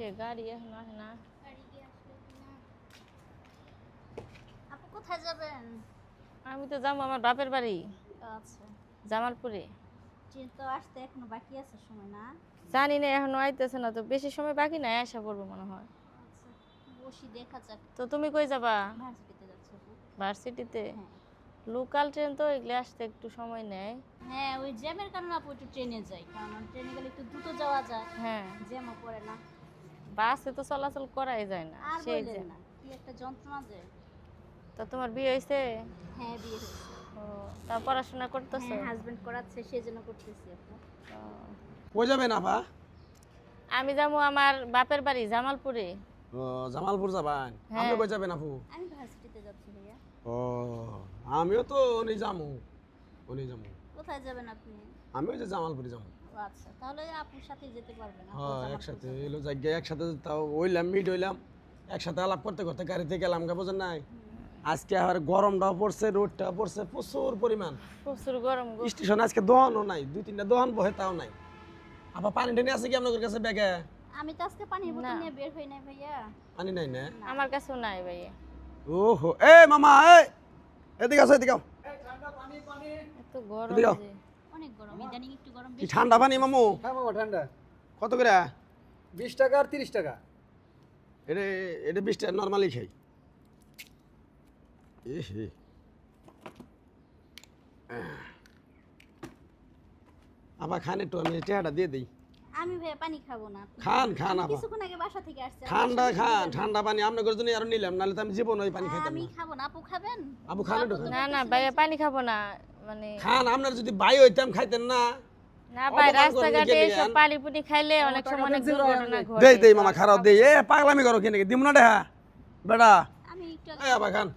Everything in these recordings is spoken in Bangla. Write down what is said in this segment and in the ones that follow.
রে গাড়ি এখন আসে না। কোথায় যাবেন? আমি তো যাব আমার বাপের বাড়ি। আচ্ছা। জামালপুরে। তো আসতে এখনও বাকি আছে সময় না? জানি না এখনও আইতেছে না তো বেশি সময় বাকি নাই মনে হয়। আচ্ছা বসি দেখা যাক। তো তুমি কই যাবা? ভার্সিটিতে যাচ্ছে ভার্সিটিতে? হ্যাঁ। লোকাল ট্রেন তো এগুলো আসতে একটু সময় নেয়। হ্যাঁ ওই জ্যামের কারণে আপু একটু ট্রেনে যাই কারণ ট্রেনে গেলে একটু দ্রুত যাওয়া যায়। হ্যাঁ। জ্যামও পড়ে না। বাসে তো চলাচল করাই যায় না আর সেই যে। না কি একটা যন্ত্রণা যে। তো তোমার বিয়ে হয়েছে হ্যাঁ বিয়ে হয়েছে ও তা পড়াশোনা করতেছো? হ্যাঁ হাজবেন্ড করাচ্ছে সেই জন্য করতেছি আপু ও। কই যাবেন আপা? আমি যাব আমার বাপের বাড়ি জামালপুরে। ও জামালপুর যাবেন? হ্যাঁ। আপনি কই যাবেন আপু? আমি ভার্সিটিতে যাচ্ছি ভাইয়া। ও আমিও তো উনি যামু। উনি যামু। কোথায় যাবেন আপনি? আমি ওই যে জামালপুরে যাব। আচ্ছা তাহলে আপুর সাথে যেতে পারবেন হ্যাঁ একসাথে এলো জায়গায় একসাথে তাও ওইলাম মিট হইলাম একসাথে আলাপ করতে করতে গাড়িতে গেলাম গা বোঝেন নাই? আজকে আর গরমটাও পড়ছে রোদটা পড়ছে প্রচুর পরিমাণ। প্রচুর গরম স্টেশন আজকে দোহানও নাই দুই তিনটা দোহান বহে তাও নাই। আবার পানি টেনে আছে কি আপনাদের কাছে ব্যাগে? আমি তো আজকে পানির বোতল নিয়ে বের হই নাই ভাইয়া। পানি নাই না। আমার কাছেও নাই ভাইয়া। ওহো এ মামা এ! এদিকে আসো এদিকে আও। এত গরম এদিকে আও। যে। অনেক গরম ইদানিং একটু গরম কি বেশি ঠান্ডা পানি মামু? হ্যাঁ মামা ঠান্ডা। কত করে? বিশ টাকা আর তিরিশ টাকা। এটা এটা বিশ টাকা নর্মালি খাই। এ হে আবার খান একটু আমি চেহারাটা দিয়ে দিই। আমি ভাইয়া পানি খাব না। খান খান আবার। কিছুক্ষণ আগে বাসা থেকে আসছি আমার ঠান্ডা খান ঠান্ডা পানি আপনার জন্য আরও নিলাম নাহলে তো আমি জীবন ওই পানি। খাইতাম আমি খাব না আপু খাবেন? আবু খান। না না ভাইয়া পানি খাব না। মানে খান আপনার যদি ভাই হইতাম খাইতেন না। না ভাই রাস্তাঘাটে গেলে এইসব আন। পানি পুনি খাইলে অনেক সময় অনেক দুর্ঘটনা ঘটে। দেই দেই মামা খারাপ দেই। এ পাগলামি করো কেন দিমু না দেহা। বেটা। আমি একটু খান।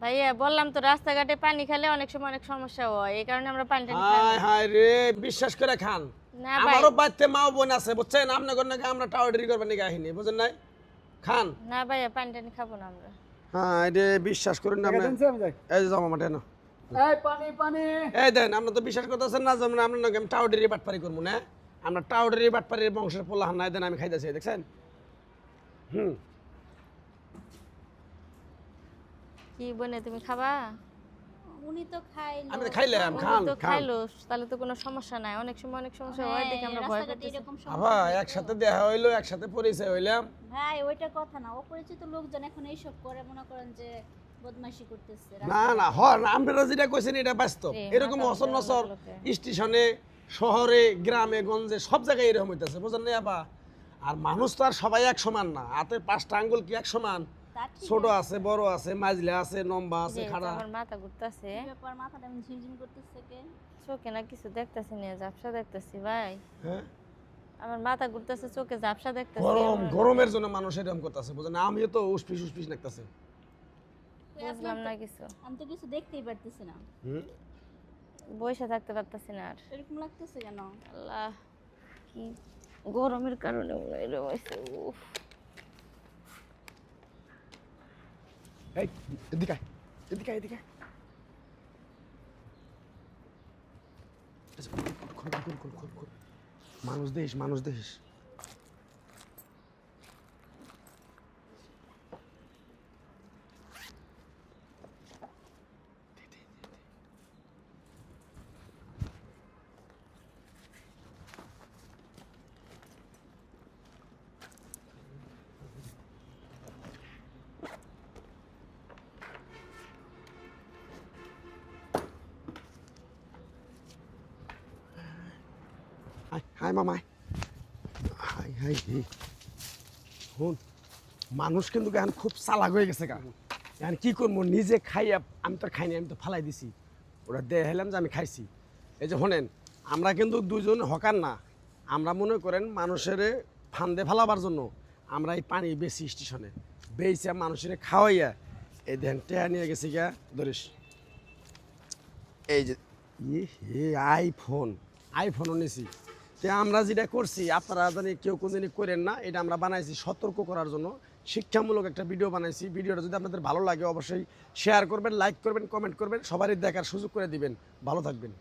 ভাইয়া বললাম তো রাস্তাঘাটে পানি খেলে অনেক সময় অনেক সমস্যা হয়। এই কারণে আমরা পানি টানি খাই হায় রে বিশ্বাস করে খান। না ভাই। আমারও বাড়িতে বোন আছে বুঝছেন? আপনার নাকি আমরা টাওয়ারি করবেন নাকি আহিনি বুঝেন নাই? খান। না ভাইয়া পানি টানি খাব না আমরা। হ্যাঁ এটা বিশ্বাস করেন না আপনি। এই যে জমা মাঠে না এই পানি পানি। এই দেন আপনি তো বিশ্বাস করতেছেন না যেমন আপনার নাকি আমি টাউডেরি বাটপারি করব না? আমরা টাউডেরি বাটপারির বংশের পোলা হান দেন আমি খাইতেছি দেখছেন? হুম। কি বনে তুমি খাবা? উনি তো খাই আমি তো খাইলাম খান খাইলো তাহলে তো কোনো সমস্যা নাই। অনেক সময় অনেক সমস্যা হয় দেখে আমরা ভয় করতেছি। এরকম সমস্যা আবার হয়। একসাথে দেখা হইল একসাথে পরিচয় হইলাম। ভাই ওইটা কথা না। অপরিচিত লোকজন এখন এইসব করে মনে করেন যে বদমাইশি করতেছে না না যেটা কইছেন এটা বাস্তব। এরকম নসর স্টেশনে শহরে গ্রামে গঞ্জে সব জায়গায় এরকম হইতেছে বুঝেন না আপা আর মানুষ তো আর সবাই এক সমান না হাতের পাঁচটা আঙ্গুল কি এক সমান ছোট আছে। বড় আছে মাঝলে আছে লম্বা আছে খাড়া। আমার মাথা ঘুরতেছে। ব্যাপার মাথাটা এমন ঝিমঝিম করতেছে কে? চোখে না কিছু দেখতেছি না ঝাপসা দেখতেছি ভাই। হ্যাঁ? আমার মাথা ঘুরতেছে চোখে ঝাপসা দেখতেছি গরম গরমের জন্য মানুষ এরকম করতেছে বুঝেন না? আমিও তো উসপিস উসপিস লাগতেছে। বুঝলাম না কিছু। আমি তো কিছু দেখতেই পারতেছি না। হুম? বসে থাকতে পারতেছি না আর। এরকম লাগতেছে কেন? আল্লাহ কি গরমের কারণে এরকম হয়েছে উফ। এই এদিকে এদিকে এদিকে। মানুষ দেশ মানুষ দেশ। হাই মামাই হাই হাই হে শুন মানুষ কিন্তু এখন খুব চালাক হয়ে গেছে গা। এখন কি করব নিজে খাইয়া আমি তো খাইনি আমি তো ফালাই দিছি। ওরা দে হেলাম যে আমি খাইছি। এই যে শোনেন আমরা কিন্তু দুজন হকার না। আমরা মনে করেন মানুষের ফান্দে ফালাবার জন্য আমরা এই পানি বেশি স্টেশনে। বেইছে মানুষের খাওয়াইয়া এই দেন টেয়া নিয়ে গেছি গা ধরিস। এই যে ই হে আইফোন। আইফোনও নিছি। তে আমরা যেটা করছি, আপনারা জানি কেউ কোনদিনই করেন না, এটা আমরা বানাইছি সতর্ক করার জন্য। শিক্ষামূলক একটা ভিডিও বানাইছি। ভিডিওটা যদি আপনাদের ভালো লাগে, অবশ্যই শেয়ার করবেন লাইক করবেন কমেন্ট করবেন, সবারই দেখার সুযোগ করে দিবেন। ভালো থাকবেন।